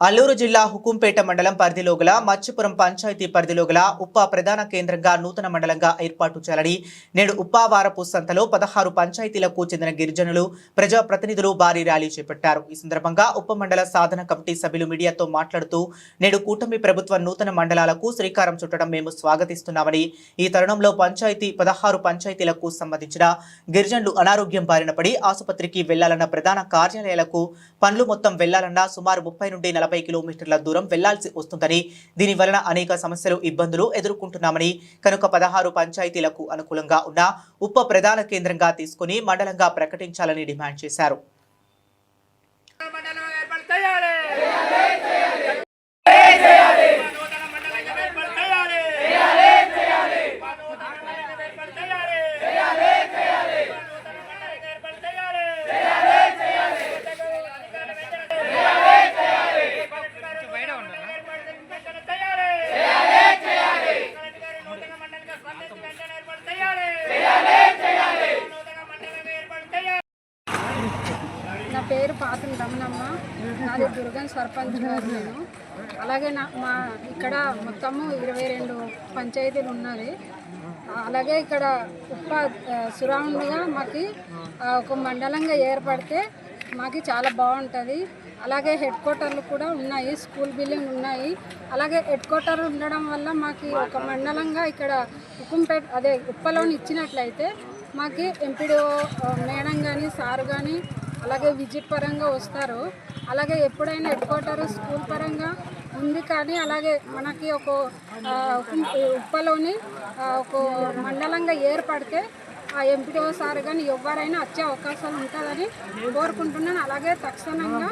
అల్లూరు జిల్లా హుకుంపేట మండలం పరిధిలో గల మత్స్యపురం పంచాయతీ పరిధిలో గల ఉప్పా ప్రధాన కేంద్రంగా నూతన మండలంగా ఏర్పాటు చేయాలని నేడు ఉప్పా వారపు సంతలో పదహారు పంచాయతీలకు చెందిన గిరిజనులు ప్రజా ప్రతినిధులు భారీ ర్యాలీ చేపట్టారు. ఈ సందర్భంగా ఉప మండల సాధన కమిటీ సభ్యులు మీడియాతో మాట్లాడుతూ నేడు కూటమి ప్రభుత్వ నూతన మండలాలకు శ్రీకారం చుట్టడం మేము స్వాగతిస్తున్నామని ఈ తరుణంలో పంచాయతీ పదహారు పంచాయతీలకు సంబంధించిన గిరిజనులు అనారోగ్యం బారిన పడి ఆసుపత్రికి వెళ్ళాలన్న ప్రధాన కార్యాలయాలకు పనులు మొత్తం వెళ్ళాలన్నా సుమారు ముప్పై నుండి నలభై కిలోమీటర్ల దూరం వెళ్ళాల్సి వస్తుందని దీని వలన అనేక సమస్యలు ఇబ్బందులు ఎదుర్కొంటున్నామని కనుక పదహారు పంచాయతీలకు అనుకూలంగా ఉన్న ఉప ప్రధాన కేంద్రంగా తీసుకుని మండలంగా ప్రకటించాలని డిమాండ్ చేశారు మండలం ఏర్పాటు చేయాలి నూతన మండలం ఏర్పాటు చేయాలి నూతన మండలం ఏర్పాటు చేయాలి నూతన మండలం ఏర్పాటు చేయాలి అధికారులు వెంటనే కలెక్టర్ గారు ఏర్పాటు చేయాలి. కలెక్టర్ గారు నూతన మండలిగా స్పందించి వెంటనే ఏర్పాటు చేయాలి. నూతన మండలం ఏర్పాటు చేయాలి నా పేరు అమ్మ నాది దుర్గం సర్పంచ్ గారు నేను. అలాగే నా మా ఇక్కడ మొత్తము ఇరవై రెండు పంచాయతీలు ఉన్నది. అలాగే ఇక్కడ ఉప్ప సురౌండ్గా మాకు ఒక మండలంగా ఏర్పడితే మాకు చాలా బాగుంటుంది. అలాగే హెడ్ క్వార్టర్లు కూడా ఉన్నాయి స్కూల్ బిల్డింగ్ ఉన్నాయి. అలాగే హెడ్ క్వార్టర్ ఉండడం వల్ల మాకు ఒక మండలంగా ఇక్కడ ఉక్కుంపేట అదే ఉప్పలోని ఇచ్చినట్లయితే మాకు ఎంపీడీఓ మేడం కానీ సార్ కానీ అలాగే విజిట్ పరంగా వస్తారు. అలాగే ఎప్పుడైనా హెడ్ క్వార్టర్ స్కూల్ పరంగా ఉంది కానీ అలాగే మనకి ఒక ఉప్పలోని ఒక మండలంగా ఏర్పడితే ఆ ఎంపీటీఓ సార్ కానీ ఎవరైనా వచ్చే అవకాశాలు ఉంటుందని కోరుకుంటున్నాను. అలాగే తక్షణంగా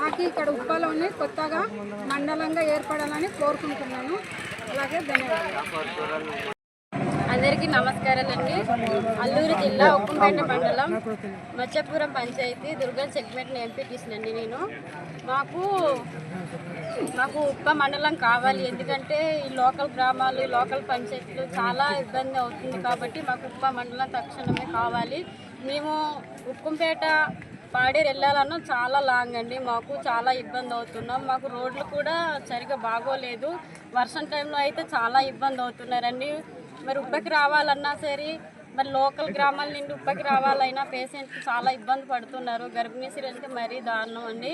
మాకు ఇక్కడ ఉప్పలోని కొత్తగా మండలంగా ఏర్పడాలని కోరుకుంటున్నాను. అలాగే ధన్యవాదాలు. అందరికీ నమస్కారాలండి. అల్లూరు జిల్లా ఉప్పంపేట మండలం మచ్చపురం పంచాయతీ దుర్గం సెగ్మెంట్ ఎంపీటీసీనండి నేను. మాకు మాకు ఉప్ప మండలం కావాలి. ఎందుకంటే ఈ లోకల్ గ్రామాలు లోకల్ పంచాయతీలు చాలా ఇబ్బంది అవుతుంది కాబట్టి మాకు ఉప్ప మండలం తక్షణమే కావాలి. మేము ఉప్పంపేట పాడేరు వెళ్ళాలన్నా చాలా లాంగ్ అండి. మాకు చాలా ఇబ్బంది అవుతున్నాం. మాకు రోడ్లు కూడా సరిగా బాగోలేదు. వర్షం టైంలో అయితే చాలా ఇబ్బంది అవుతున్నారండి. మరి ఉప్పకి రావాలన్నా సరే మరి లోకల్ గ్రామాల నుండి ఉప్పకి రావాలైనా పేషెంట్ చాలా ఇబ్బంది పడుతున్నారు. గర్భిణీ స్త్రీలకి మరీ దారుణం అండి.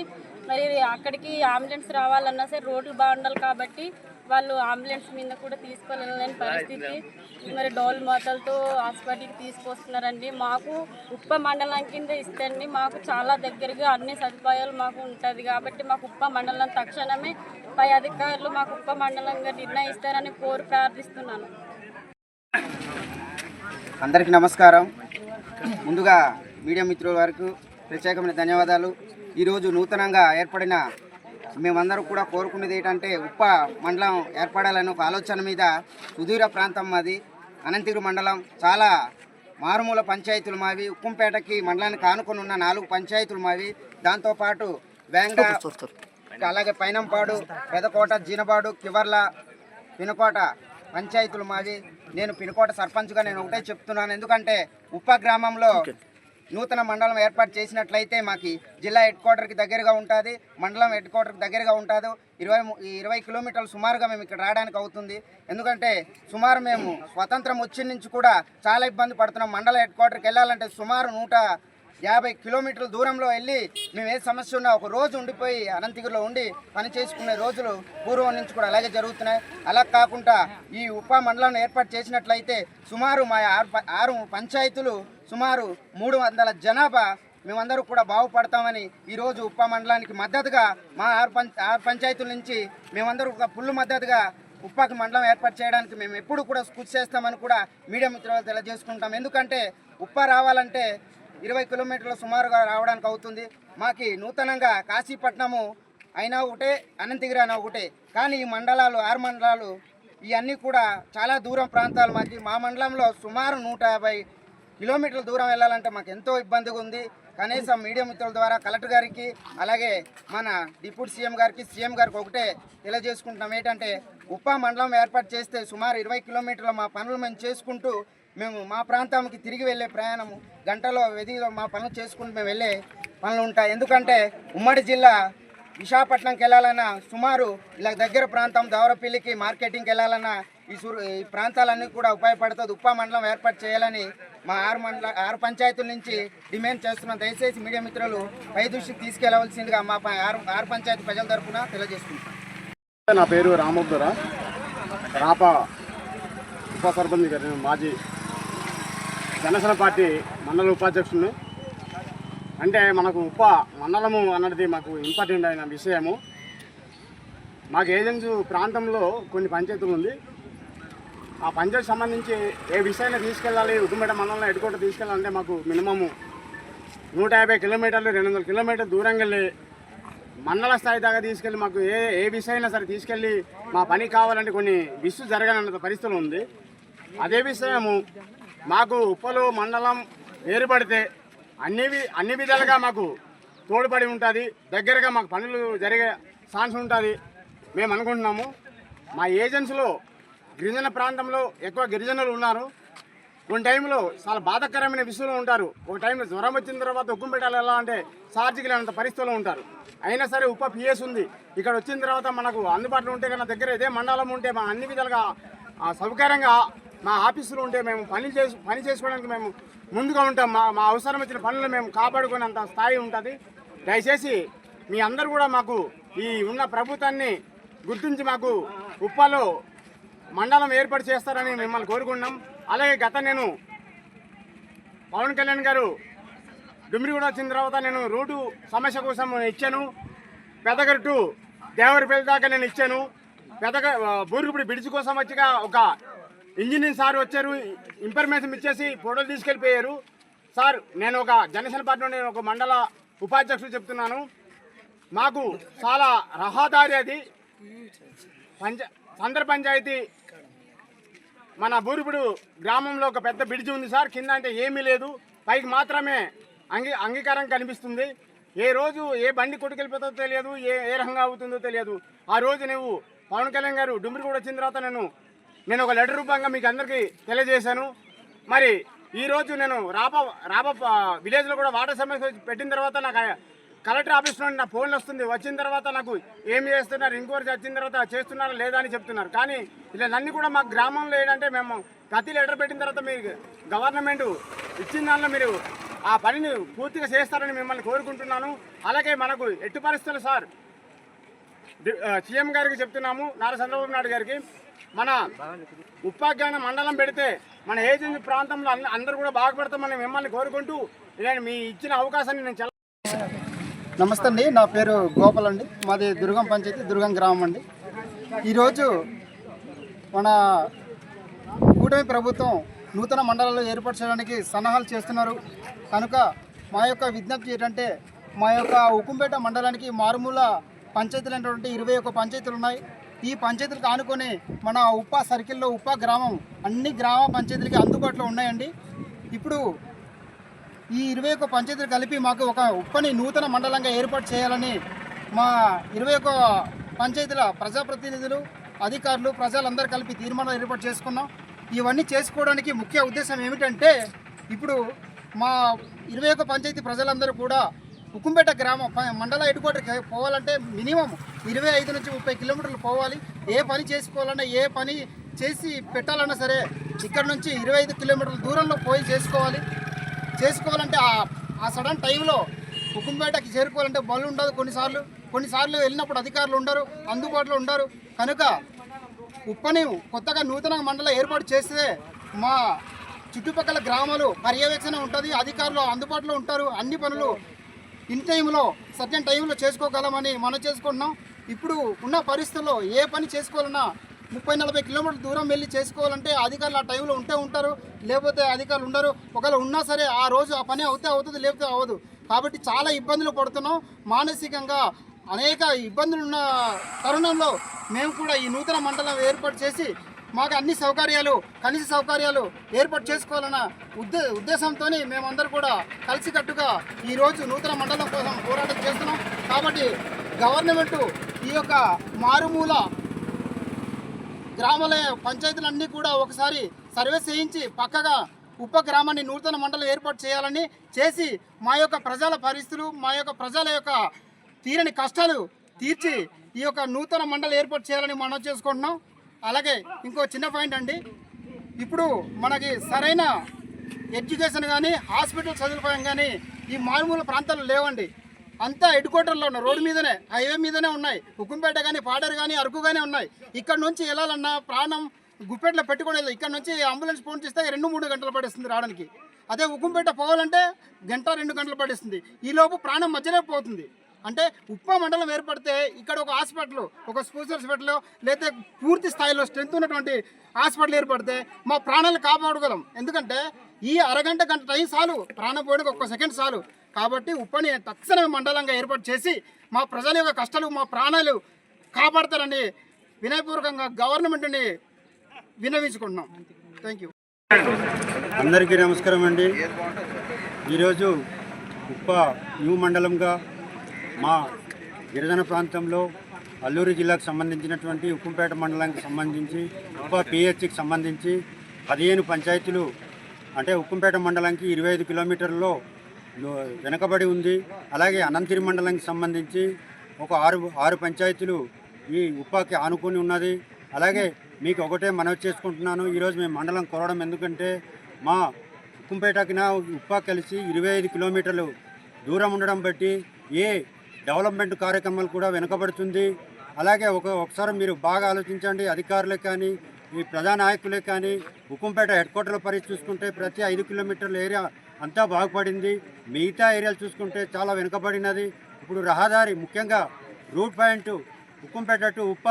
మరి అక్కడికి అంబులెన్స్ రావాలన్నా సరే రోడ్లు బాగుండాలి కాబట్టి వాళ్ళు అంబులెన్స్ మీద కూడా తీసుకోలేని పరిస్థితి. మరి డోల్ మోతలతో హాస్పిటల్కి తీసుకొస్తున్నారండి. మాకు ఉప్ప మండలం కింద ఇస్తండి మాకు చాలా దగ్గరగా అన్ని సదుపాయాలు మాకు ఉంటుంది. కాబట్టి మాకు ఉప్ప మండలం తక్షణమే పై అధికారులు మాకు ఉప్ప మండలంగా నిర్ణయిస్తారని కోరి ప్రార్థిస్తున్నాను. అందరికీ నమస్కారం. ముందుగా మీడియా మిత్రుల వరకు ప్రత్యేకమైన ధన్యవాదాలు. ఈరోజు నూతనంగా ఏర్పడిన మేమందరం కూడా కోరుకునేది ఏంటంటే ఉప్ప మండలం ఏర్పడాలని ఒక ఆలోచన మీద సుదూర ప్రాంతం మాది అనంతగిరి మండలం. చాలా మారుమూల పంచాయతీలు మావి ఉక్కుంపేటకి మండలానికి ఆనుకొని ఉన్న నాలుగు పంచాయతీలు మావి. దాంతోపాటు వేంగ అలాగే పైనంపాడు పెదకోట జీనపాడు కివర్ల పినకోట పంచాయతీలు మాది నేను పినకోట సర్పంచ్గా నేను ఒకటే చెప్తున్నాను. ఎందుకంటే ఉప్ప గ్రామంలో నూతన మండలం ఏర్పాటు చేసినట్లయితే మాకు జిల్లా హెడ్ క్వార్టర్కి దగ్గరగా ఉంటుంది మండలం హెడ్ క్వార్టర్కి దగ్గరగా ఉంటుంది. ఇరవై ఇరవై కిలోమీటర్లు సుమారుగా మేము ఇక్కడ రావడానికి అవుతుంది. ఎందుకంటే సుమారు మేము స్వతంత్రం వచ్చిన నుంచి కూడా చాలా ఇబ్బంది పడుతున్నాం. మండల హెడ్ క్వార్టర్కి వెళ్ళాలంటే సుమారు నూట యాభై కిలోమీటర్ల దూరంలో వెళ్ళి మేము ఏ సమస్య ఉన్నా ఒక రోజు ఉండిపోయి అనంతగిరిలో ఉండి పని చేసుకునే రోజులు పూర్వం నుంచి కూడా అలాగే జరుగుతున్నాయి. అలా కాకుండా ఈ ఉప మండలాన్ని ఏర్పాటు చేసినట్లయితే సుమారు మా ఆరు ప- ఆరు పంచాయతీలు సుమారు మూడు వందల జనాభా మేమందరూ కూడా బాగుపడతామని ఈరోజు ఉప మండలానికి మద్దతుగా మా ఆరు పంచ ఆరు పంచాయతీల నుంచి మేమందరూ ఒక ఫుల్ మద్దతుగా ఉప్పాకి మండలం ఏర్పాటు చేయడానికి మేము ఎప్పుడు కూడా కృషి చేస్తామని కూడా మీడియా మిత్రులు తెలియజేసుకుంటాం. ఎందుకంటే ఉప్ప రావాలంటే ఇరవై కిలోమీటర్ల సుమారుగా రావడానికి అవుతుంది. మాకి నూతనంగా కాశీపట్నము అయినా ఒకటే అనంతగిరి అయినా ఒకటే. కానీ ఈ మండలాలు ఆరు మండలాలు ఇవన్నీ కూడా చాలా దూరం ప్రాంతాలు. మాకు మా మండలంలో సుమారు నూట యాభై కిలోమీటర్ల దూరం వెళ్ళాలంటే మాకు ఎంతో ఇబ్బందిగా ఉంది. కనీసం మీడియా మిత్రుల ద్వారా కలెక్టర్ గారికి అలాగే మన డిప్యూటీ సీఎం గారికి సీఎం గారికి ఒకటే తెలియజేసుకుంటున్నాం. ఏంటంటే ఉప మండలం ఏర్పాటు చేస్తే సుమారు ఇరవై కిలోమీటర్ల మా పనులు మేము చేసుకుంటూ మేము మా ప్రాంతానికి తిరిగి వెళ్ళే ప్రయాణము గంటలో వెదిలో మా పనులు చేసుకుంటూ మేము వెళ్ళే పనులు ఉంటాయి. ఎందుకంటే ఉమ్మడి జిల్లా విశాఖపట్నంకి వెళ్ళాలన్నా సుమారు ఇలా దగ్గర ప్రాంతం దౌరపల్లికి మార్కెటింగ్కి వెళ్ళాలన్నా ఈ సురు ఈ ప్రాంతాలన్నీ కూడా ఉపయోగపడుతుంది. ఉప మండలం ఏర్పాటు చేయాలని మా ఆరు మండల ఆరు పంచాయతీల నుంచి డిమాండ్ చేస్తున్నాం. దయచేసి మీడియా మిత్రులు పై దృష్టికి తీసుకెళ్ళవలసిందిగా మా ఆరు ఆరు పంచాయతీ ప్రజల తరఫున తెలియజేసుకుంటాం నా పేరు రామోద్దర రాప ఉప సర్పంచ్ గారి మాజీ జనసేన పార్టీ మండల ఉపాధ్యక్షుడిని అంటే మనకు ఉప మండలము అన్నది మాకు ఇంపార్టెంట్ అయిన విషయము. మాకు ఏజెన్సీ ప్రాంతంలో కొన్ని పంచాయతీలు ఉంది. ఆ పంచాయతీ సంబంధించి ఏ విషయాన్ని తీసుకెళ్ళాలి ఉద్దుమేట మండలంలో ఎడుకోట తీసుకెళ్ళాలంటే మాకు మినిమము నూట యాభై కిలోమీటర్లు రెండు వందల కిలోమీటర్లు దూరంగా వెళ్ళి మండల స్థాయి దాకా తీసుకెళ్ళి మాకు ఏ ఏ విషయమైనా సరే తీసుకెళ్ళి మా పని కావాలంటే కొన్ని విసు జరగాలన్న పరిస్థితులు ఉంది. అదే విషయము మాకు ఉప్పలు మండలం ఏర్పడితే అన్ని అన్ని విధాలుగా మాకు తోడ్పడి ఉంటుంది. దగ్గరగా మాకు పనులు జరిగే ఛాన్స్ ఉంటుంది. మేము అనుకుంటున్నాము. మా ఏజెన్సీలో గిరిజన ప్రాంతంలో ఎక్కువ గిరిజనులు ఉన్నారు. కొన్ని టైంలో చాలా బాధాకరమైన విషయంలో ఉంటారు. ఒక టైంలో జ్వరం వచ్చిన తర్వాత ఉక్కుం పెట్టాలి ఎలా అంటే సార్జికల్ లేనంత పరిస్థితుల్లో ఉంటారు. అయినా సరే ఉప పిఎస్ ఉంది. ఇక్కడ వచ్చిన తర్వాత మనకు అందుబాటులో ఉంటే కన్నా దగ్గర ఇదే మండలం ఉంటే మా అన్ని విధాలుగా సౌకర్యంగా మా ఆఫీసులో ఉంటే మేము పని చేసు పని చేసుకోవడానికి మేము ముందుగా ఉంటాం. మా మా అవసరం వచ్చిన పనులు మేము కాపాడుకునేంత స్థాయి ఉంటుంది. దయచేసి మీ అందరు కూడా మాకు ఈ ఉన్న ప్రభుత్వాన్ని గుర్తించి మాకు ఉప్పలో మండలం ఏర్పాటు చేస్తారని మిమ్మల్ని కోరుకున్నాం అలాగే గత నేను పవన్ కళ్యాణ్ గారు డుమిరిగూడ వచ్చిన తర్వాత నేను రోడ్డు సమస్య కోసం ఇచ్చాను. పెదగట్టు దేవరిపల్లి దాకా నేను ఇచ్చాను. పెదగ బూరుగుపడి బిడిచి కోసం వచ్చిగా ఒక ఇంజనీర్ సార్ వచ్చారు ఇన్ఫర్మేషన్ ఇచ్చేసి ఫోటోలు తీసుకెళ్ళిపోయారు. సార్ నేను ఒక జనసేన పార్టీ నుండి నేను ఒక మండల ఉపాధ్యక్షుడు చెప్తున్నాను. మాకు చాలా రహదారి అది. పంచ సందర్ పంచాయతీ మన బూరిపుడు గ్రామంలో ఒక పెద్ద బ్రిడ్జ్ ఉంది సార్. కింద అంటే ఏమీ లేదు. పైకి మాత్రమే అంగీ అంగీకారం కనిపిస్తుంది. ఏ రోజు ఏ బండి కొట్టుకెళ్ళిపోతుందో తెలియదు ఏ ఏ రకంగా అవుతుందో తెలియదు. ఆ రోజు నువ్వు పవన్ కళ్యాణ్ గారు డుమ్మిడి కూడా వచ్చిన తర్వాత నేను నేను ఒక లెటర్ రూపంగా మీకు అందరికీ తెలియజేశాను. మరి ఈరోజు నేను రాప రాప విలేజ్లో కూడా వాటర్ సమస్య పెట్టిన తర్వాత నాకు కలెక్టర్ ఆఫీస్ నుండి నా ఫోన్ వస్తుంది. వచ్చిన తర్వాత నాకు ఏం చేస్తున్నారు ఇంక్వైరీ వచ్చిన తర్వాత చేస్తున్నారా లేదా అని చెప్తున్నారు. కానీ ఇలా నన్ను కూడా మా గ్రామంలో ఏంటంటే మేము ప్రతి లెటర్ పెట్టిన తర్వాత మీరు గవర్నమెంట్ ఇచ్చిన దానిలో మీరు ఆ పనిని పూర్తిగా చేస్తారని మిమ్మల్ని కోరుకుంటున్నాను. అలాగే మనకు ఎట్టి పరిస్థితులు సార్ సీఎం గారికి చెప్తున్నాము నారా చంద్రబాబు నాయుడు గారికి. మన ఉపాఖ్యాన మండలం పెడితే మన ఏజెన్సీ ప్రాంతంలో అందరూ కూడా బాగుపడతామని మిమ్మల్ని కోరుకుంటూ నేను మీ ఇచ్చిన అవకాశాన్ని నేను చాలా నమస్తే అండి నా పేరు గోపాల్ అండి. మాది దుర్గం పంచాయతీ దుర్గం గ్రామం అండి. ఈరోజు మన కూటమి ప్రభుత్వం నూతన మండలాలు ఏర్పాటు చేయడానికి సన్నాహాలు చేస్తున్నారు. కనుక మా యొక్క విజ్ఞప్తి ఏంటంటే మా యొక్క ఉక్కుంపేట మండలానికి మారుమూల పంచాయతీలు అనేటువంటి ఇరవై ఒక్క పంచాయతీలు ఉన్నాయి ఈ పంచాయతీలకు ఆనుకొని మన ఉప్ప సర్కిల్లో ఉప్ప గ్రామం అన్ని గ్రామ పంచాయతీలకి అందుబాటులో ఉన్నాయండి. ఇప్పుడు ఈ ఇరవై ఒక్క పంచాయతీలు కలిపి మాకు ఒక ఉప్పని నూతన మండలంగా ఏర్పాటు చేయాలని మా ఇరవై ఒక్క పంచాయతీల ప్రజాప్రతినిధులు అధికారులు ప్రజలందరూ కలిపి తీర్మానం ఏర్పాటు చేసుకున్నాం. ఇవన్నీ చేసుకోవడానికి ముఖ్య ఉద్దేశం ఏమిటంటే ఇప్పుడు మా ఇరవై ఒక్క పంచాయతీ ప్రజలందరూ కూడా ఉక్కుంపేట గ్రామం ప- మండల క్వార్టర్కి పోవాలంటే మినిమం ఇరవై ఐదు నుంచి ముప్పై కిలోమీటర్లు పోవాలి. ఏ పని చేసుకోవాలన్నా ఏ పని చేసి పెట్టాలన్నా సరే ఇక్కడ నుంచి ఇరవై ఐదు కిలోమీటర్ల దూరంలో పోయి చేసుకోవాలి. చేసుకోవాలంటే ఆ ఆ సడన్ టైంలో ఉక్కుంపేటకి చేరుకోవాలంటే బళ్ళు ఉండదు కొన్నిసార్లు. కొన్నిసార్లు వెళ్ళినప్పుడు అధికారులు ఉండరు అందుబాటులో ఉండరు. కనుక ఉప్పని కొత్తగా నూతన మండలం ఏర్పాటు చేస్తే మా చుట్టుపక్కల గ్రామాలు పర్యవేక్షణ ఉంటుంది అధికారులు అందుబాటులో ఉంటారు అన్ని పనులు ఇన్ టైంలో సర్టెన్ టైంలో చేసుకోగలమని మనం చేసుకుంటున్నాం. ఇప్పుడు ఉన్న పరిస్థితుల్లో ఏ పని చేసుకోవాలన్నా ముప్పై నలభై కిలోమీటర్ల దూరం వెళ్ళి చేసుకోవాలంటే అధికారులు ఆ టైంలో ఉంటే ఉంటారు లేకపోతే అధికారులు ఉండరు. ఒకవేళ ఉన్నా సరే ఆ రోజు ఆ పని అవుతే అవుతుంది లేకపోతే అవ్వదు. కాబట్టి చాలా ఇబ్బందులు పడుతున్నాం. మానసికంగా అనేక ఇబ్బందులు ఉన్న తరుణంలో మేము కూడా ఈ నూతన మండలం ఏర్పాటు చేసి మాకు అన్ని సౌకర్యాలు కనీస సౌకర్యాలు ఏర్పాటు చేసుకోవాలన్న ఉద్దే ఉద్దేశంతో మేమందరూ కూడా కలిసికట్టుగా ఈరోజు నూతన మండలం కోసం పోరాటం చేస్తున్నాం. కాబట్టి గవర్నమెంట్ ఈ యొక్క మారుమూల గ్రామాల పంచాయతీలన్నీ కూడా ఒకసారి సర్వే చేయించి పక్కగా ఉప గ్రామాన్ని నూతన మండలం ఏర్పాటు చేయాలని చేసి మా యొక్క ప్రజల పరిస్థితులు మా యొక్క ప్రజల యొక్క తీరని కష్టాలు తీర్చి ఈ యొక్క నూతన మండలి ఏర్పాటు చేయాలని మనం చేసుకుంటున్నాం. అలాగే ఇంకో చిన్న పాయింట్ అండి. ఇప్పుడు మనకి సరైన ఎడ్యుకేషన్ కానీ హాస్పిటల్ సదుపాయం కానీ ఈ మారుమూల ప్రాంతాల్లో లేవండి. అంతా హెడ్ క్వార్టర్లో ఉన్నాయి రోడ్డు మీదనే హైవే మీదనే ఉన్నాయి. ఉక్కుంపేట కానీ పాడేరు కానీ అరకు కానీ ఉన్నాయి. ఇక్కడ నుంచి వెళ్ళాలన్నా ప్రాణం గుప్పెట్లో పెట్టుకోలేదు. ఇక్కడ నుంచి అంబులెన్స్ ఫోన్ చేస్తే రెండు మూడు గంటలు పడేస్తుంది రావడానికి. అదే ఉక్కుంపేట పోవాలంటే గంట రెండు గంటలు పడేస్తుంది. ఈలోపు ప్రాణం మధ్యలో పోతుంది. అంటే ఉప్ప మండలం ఏర్పడితే ఇక్కడ ఒక హాస్పిటల్ ఒక స్పోర్ట్స్ హాస్పిటల్ లేదా పూర్తి స్థాయిలో స్ట్రెంత్ ఉన్నటువంటి హాస్పిటల్ ఏర్పడితే మా ప్రాణాలు కాపాడగలం ఎందుకంటే ఈ అరగంట గంట టైం చాలు ప్రాణం పోయడానికి ఒక్క సెకండ్ చాలు. కాబట్టి ఉప్పని తక్షణమే మండలంగా ఏర్పాటు చేసి మా ప్రజల యొక్క కష్టాలు మా ప్రాణాలు కాపాడతారని వినయపూర్వకంగా గవర్నమెంట్ని వినవించుకుంటున్నాం థ్యాంక్ యూ అందరికీ నమస్కారం అండి. ఈరోజు ఉప్ప న్యూ మండలంగా మా గిరిజన ప్రాంతంలో అల్లూరు జిల్లాకు సంబంధించినటువంటి ఉక్కుంపేట మండలానికి సంబంధించి ఉప్ప పిహెచ్కి సంబంధించి పదిహేను పంచాయతీలు అంటే ఉక్కుంపేట మండలానికి ఇరవై ఐదు కిలోమీటర్లలో వెనుకబడి వెనకబడి ఉంది. అలాగే అనంతగిరి మండలానికి సంబంధించి ఒక ఆరు ఆరు పంచాయతీలు ఈ ఉప్పాకి ఆనుకొని ఉన్నది. అలాగే మీకు ఒకటే మనవి చేసుకుంటున్నాను. ఈరోజు మేము మండలం కోరడం ఎందుకంటే మా ఉక్కుంపేటకిన ఉప్పా కలిసి ఇరవై ఐదు కిలోమీటర్లు దూరం ఉండడం బట్టి ఏ డెవలప్మెంట్ కార్యక్రమాలు కూడా వెనుకబడుతుంది. అలాగే ఒక ఒకసారి మీరు బాగా ఆలోచించండి. అధికారులే కానీ ఈ ప్రజానాయకులే కానీ ఉక్కుంపేట హెడ్ క్వార్టర్ల పరిస్థితి చూసుకుంటే ప్రతి ఐదు కిలోమీటర్ల ఏరియా అంతా బాగుపడింది. మిగతా ఏరియాలు చూసుకుంటే చాలా వెనుకబడినది. ఇప్పుడు రహదారి ముఖ్యంగా రూట్ పాయింట్ ఉక్కుంపేట టు ఉప్ప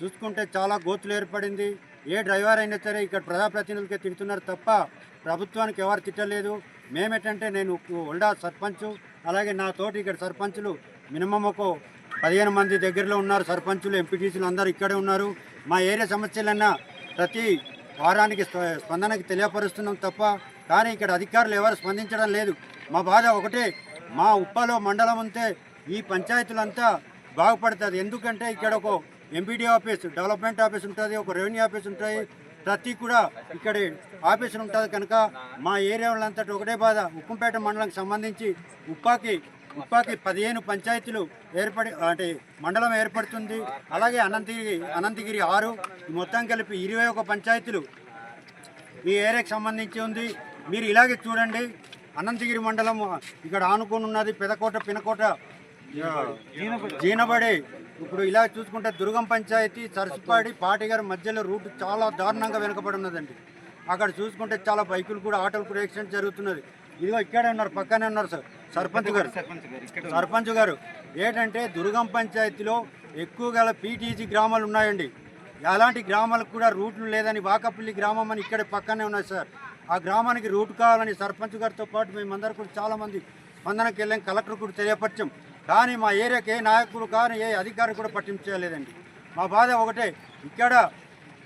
చూసుకుంటే చాలా గోతులు ఏర్పడింది. ఏ డ్రైవర్ అయినా సరే ఇక్కడ ప్రజాప్రతినిధులకే తిడుతున్నారు తప్ప ప్రభుత్వానికి ఎవరు తిట్టలేదు. మేమేటంటే నేను ఒల్డా సర్పంచ్. అలాగే నా తోటి ఇక్కడ సర్పంచులు మినిమం ఒక పదిహేను మంది దగ్గరలో ఉన్నారు. సర్పంచులు ఎంపీటీసీలు అందరూ ఇక్కడే ఉన్నారు. మా ఏరియా సమస్యలన్నా ప్రతి వారానికి స్ప- స్పందనకి తెలియపరుస్తున్నాం తప్ప కానీ ఇక్కడ అధికారులు ఎవరు స్పందించడం లేదు. మా బాధ ఒకటే మా ఉప్పలో మండలం ఉంటే ఈ పంచాయతీలంతా బాగుపడుతుంది. ఎందుకంటే ఇక్కడ ఒక ఎంపీడీ ఆఫీస్ డెవలప్మెంట్ ఆఫీస్ ఉంటుంది ఒక రెవెన్యూ ఆఫీస్ ఉంటాయి ప్రతి కూడా ఇక్కడ ఆఫీసులు ఉంటుంది కనుక మా ఏరియా వాళ్ళంతటి ఒకటే బాధ. ఉప్పంపేట మండలానికి సంబంధించి ఉప్పాకి ఉప్పాకి పదిహేను పంచాయతీలు ఏర్పడి అంటే మండలం ఏర్పడుతుంది. అలాగే అనంతగిరి అనంతగిరి ఆరు మొత్తం కలిపి ఇరవై ఒక పంచాయతీలు ఈ ఏరియాకి సంబంధించి ఉంది. మీరు ఇలాగే చూడండి. అనంతగిరి మండలం ఇక్కడ ఆనుకొని ఉన్నది పెదకోట పినకోట జీనబడి. ఇప్పుడు ఇలా చూసుకుంటే దుర్గం పంచాయతీ సరసుపాడి పాటిగారి మధ్యలో రూట్ చాలా దారుణంగా వెనుకబడి ఉన్నదండి. అక్కడ చూసుకుంటే చాలా బైకులు కూడా ఆటోలు కూడా యాక్సిడెంట్ జరుగుతున్నది. ఇదిగో ఇక్కడే ఉన్నారు పక్కనే ఉన్నారు సార్. సర్పంచ్ గారు. సర్పంచ్ గారు ఏంటంటే దుర్గం పంచాయతీలో ఎక్కువ గల పీటీజీ గ్రామాలు ఉన్నాయండి. అలాంటి గ్రామాలకు కూడా రూట్లు లేదని వాకపల్లి గ్రామం అని ఇక్కడ పక్కనే ఉన్నాయి సార్. ఆ గ్రామానికి రూట్ కావాలని సర్పంచ్ గారితో పాటు మేమందరం కూడా చాలామంది స్పందనకి వెళ్ళాం కలెక్టర్ కూడా తెలియపరిచాం. కానీ మా ఏరియాకి ఏ నాయకుడు కానీ ఏ అధికారి కూడా పట్టించలేదండి మా బాధ ఒకటే ఇక్కడ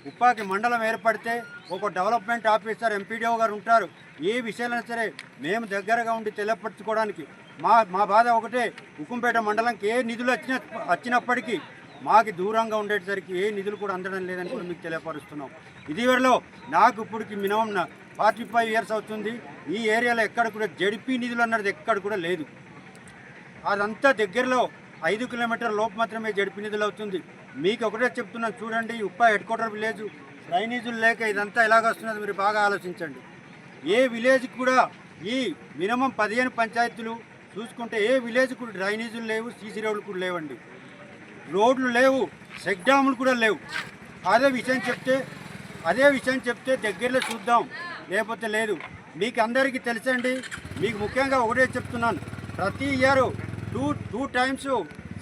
ఉప్పాకి మండలం ఏర్పడితే ఒక డెవలప్మెంట్ ఆఫీసర్ ఎంపీడీఓ గారు ఉంటారు. ఏ విషయాలైనా సరే మేము దగ్గరగా ఉండి తెలియపరచుకోవడానికి మా మా బాధ ఒకటే ఉక్కుంపేట మండలంకి ఏ నిధులు వచ్చిన వచ్చినప్పటికీ మాకు దూరంగా ఉండేసరికి ఏ నిధులు కూడా అందడం లేదని కూడా మీకు తెలియపరుస్తున్నాం. ఇదివరలో నాకు ఇప్పటికి మినిమం ఫార్టీ ఫైవ్ ఇయర్స్ అవుతుంది. ఈ ఏరియాలో ఎక్కడ కూడా జడిపి నిధులు అన్నది ఎక్కడ కూడా లేదు. అదంతా దగ్గరలో ఐదు కిలోమీటర్ లోపు మాత్రమే జడిపి నిధులు అవుతుంది. మీకు ఒకటే చెప్తున్నాను చూడండి ఉప్ప హెడ్ క్వార్టర్ విలేజ్ డ్రైనేజీలు లేక ఇదంతా ఎలాగొస్తున్నది మీరు బాగా ఆలోచించండి. ఏ విలేజ్ కూడా ఈ మినిమం పదిహేను పంచాయతీలు చూసుకుంటే ఏ విలేజ్ కూడా డ్రైనేజీలు లేవు సీసీ రోడ్లు కూడా లేవండి. రోడ్లు లేవు చెక్ డ్యాములు కూడా లేవు. అదే విషయం చెప్తే అదే విషయం చెప్తే దగ్గరలో చూద్దాం లేకపోతే లేదు. మీకు అందరికీ తెలుసండి మీకు ముఖ్యంగా ఒకటే చెప్తున్నాను. ప్రతి year two two times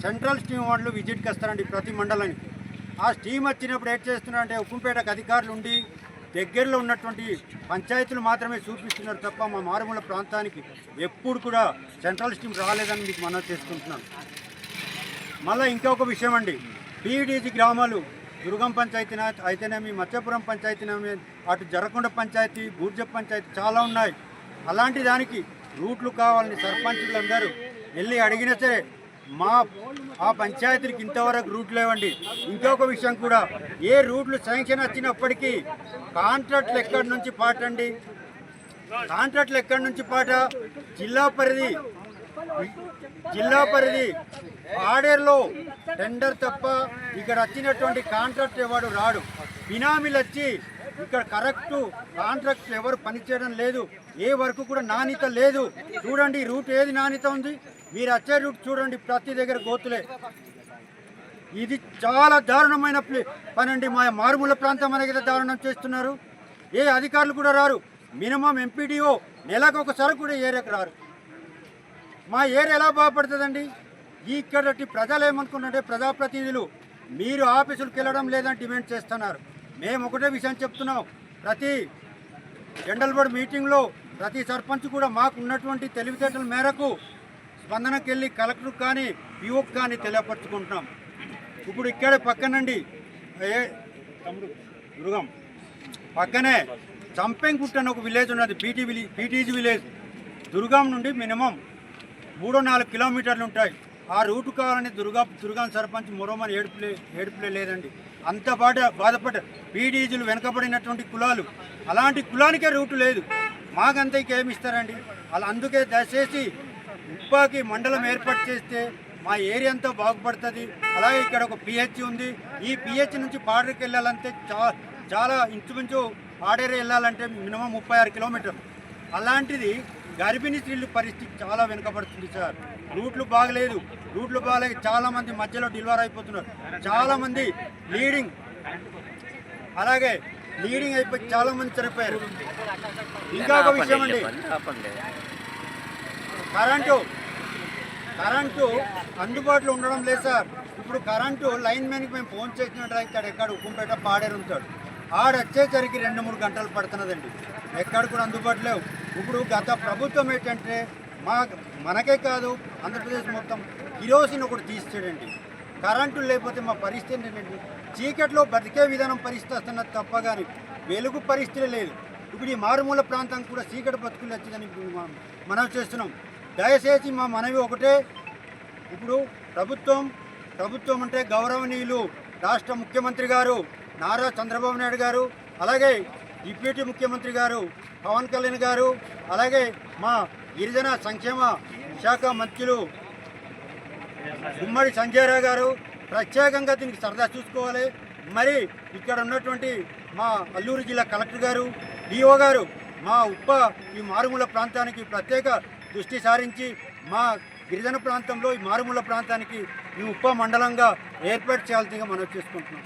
central team వాళ్ళు విజిట్కి వస్తారండి ప్రతి మండలానికి. ఆ స్టీమ్ వచ్చినప్పుడు ఏం చేస్తున్నారంటే ఉప్పుంపేటకు అధికారులు ఉండి దగ్గరలో ఉన్నటువంటి పంచాయతీలు మాత్రమే చూపిస్తున్నారు తప్ప మా మారుమూల ప్రాంతానికి ఎప్పుడు కూడా సెంట్రల్ స్టీమ్ రాలేదని మీకు మనం చేసుకుంటున్నాను. మళ్ళీ ఇంకొక విషయం అండి. పీడీజీ గ్రామాలు దుర్గం పంచాయతీ అయితేనేమి మత్స్యపురం పంచాయతీనేమి అటు జరకొండ పంచాయతీ బూర్జ పంచాయతీ చాలా ఉన్నాయి. అలాంటి దానికి రూట్లు కావాలని సర్పంచులందరూ వెళ్ళి అడిగినా సరే మా ఆ పంచాయతీకి ఇంతవరకు రూట్లు లేవండి. ఇంకొక విషయం కూడా ఏ రూట్లు శాంక్షన్ వచ్చినప్పటికీ కాంట్రాక్ట్లు ఎక్కడి నుంచి పాటండి కాంట్రాక్ట్లు ఎక్కడి నుంచి పాట? జిల్లా పరిధి జిల్లా పరిధి ఆడేరులో టెండర్ తప్ప ఇక్కడ వచ్చినటువంటి కాంట్రాక్ట్ ఎవడు రాడు. బినామీలు వచ్చి ఇక్కడ కరెక్ట్ కాంట్రాక్ట్ ఎవరు పనిచేయడం లేదు ఏ వరకు కూడా నాణ్యత లేదు. చూడండి రూట్ ఏది నాణ్యత ఉంది? మీరు వచ్చే రూట్ చూడండి ప్రతి దగ్గర గోతులే. ఇది చాలా దారుణమైన ప్లే- మా మారుమూల ప్రాంతం అనేది దారుణం చేస్తున్నారు. ఏ అధికారులు కూడా రారు. మినిమం ఎంపీడీఓ నెలకు ఒకసారి కూడా ఏరియాకు రారు. మా ఏరియా ఎలా బాగుపడుతుందండి? ఇక్కడ ప్రజలు ఏమనుకున్నారంటే ప్రజాప్రతినిధులు మీరు ఆఫీసులకు వెళ్ళడం లేదని డిమాండ్ చేస్తున్నారు. మేము ఒకటే విషయం చెప్తున్నాం. ప్రతి జనరల్ బోర్డు మీటింగ్లో ప్రతి సర్పంచ్ కూడా మాకు ఉన్నటువంటి తెలివితేటల మేరకు స్పందనకి వెళ్ళి కలెక్టర్ కానీ పిఓకి కానీ తెలియపరుచుకుంటున్నాం. ఇప్పుడు ఇక్కడే పక్కనండి ఏ తమ్ముడు దుర్గం. పక్కనే చంపెంగుట్ అని ఒక విలేజ్ ఉన్నది పీటీ విలేజ్ పీటీజీ విలేజ్. దుర్గం నుండి మినిమం మూడో నాలుగు కిలోమీటర్లు ఉంటాయి. ఆ రూట్ కావాలని దుర్గా దుర్గాం సర్పంచ్ మరోమని ఏడుపులే ఏడుపులే లేదండి. అంత బాధ బాధపడ్డ పీడీజీలు వెనకబడినటువంటి కులాలు. అలాంటి కులానికే రూటు లేదు. మాకంత ఇంకేమి ఇస్తారండి? అలా అందుకే దయచేసి ఉప్పాకి మండలం ఏర్పాటు చేస్తే మా ఏరియా అంతా బాగుపడుతుంది. అలాగే ఇక్కడ ఒక పిహెచ్ ఉంది. ఈ పిహెచ్ నుంచి పాడరికి వెళ్ళాలంటే చా చాలా ఇంచుమించు పాడేరు వెళ్ళాలంటే మినిమం ముప్పై ఆరు కిలోమీటర్లు అలాంటిది గర్భిణీ స్త్రీల పరిస్థితి చాలా వెనుకబడుతుంది సార్. రూట్లు బాగలేదు. రూట్లు బాగలేక చాలా మంది మధ్యలో డెలివర్ అయిపోతున్నారు. చాలా మంది లీడింగ్ అలాగే లీడింగ్ అయిపోయి చాలా మంది చనిపోయారు. ఇంకా ఒక విషయం అండి. కరెంటు కరెంటు అందుబాటులో ఉండడం లేదు సార్. ఇప్పుడు కరెంటు లైన్ మ్యాన్కి మేము ఫోన్ చేసినట్టు ఇక్కడ ఎక్కడ ఉక్కుంపేట పాడేరు ఉంటాడు. ఆడ వచ్చేసరికి రెండు మూడు గంటలు పడుతున్నదండి. ఎక్కడ కూడా అందుబాటు లేవు. ఇప్పుడు గత ప్రభుత్వం ఏంటంటే మా మనకే కాదు ఆంధ్రప్రదేశ్ మొత్తం కిరోసిన్ ఒకటి తీస్తాడండి కరెంటు లేకపోతే మా పరిస్థితి ఏంటంటే చీకట్లో బతికే విధానం పరిస్థితి వస్తున్నది తప్ప కానీ వెలుగు పరిస్థితి లేదు. ఇప్పుడు ఈ మారుమూల ప్రాంతం కూడా చీకటి బతుకులు వచ్చిందని మనం చేస్తున్నాం. దయచేసి మా మనవి ఒకటే. ఇప్పుడు ప్రభుత్వం ప్రభుత్వం అంటే గౌరవనీయులు రాష్ట్ర ముఖ్యమంత్రి గారు నారా చంద్రబాబు నాయుడు గారు అలాగే డిప్యూటీ ముఖ్యమంత్రి గారు పవన్ కళ్యాణ్ గారు అలాగే మా గిరిజన సంక్షేమ శాఖ మంత్రులు గుమ్మడి సంజయరావు గారు ప్రత్యేకంగా దీనికి సరదా చూసుకోవాలి. మరి ఇక్కడ ఉన్నటువంటి మా అల్లూరు జిల్లా కలెక్టర్ గారు డిఓ గారు మా ఉప్ప ఈ మారుమూల ప్రాంతానికి ప్రత్యేక దృష్టి సారించి మా గిరిజన ప్రాంతంలో ఈ మారుమూల ప్రాంతానికి ఈ ఉప మండలంగా ఏర్పాటు చేయాల్సిందిగా మనం చేసుకుంటున్నాం.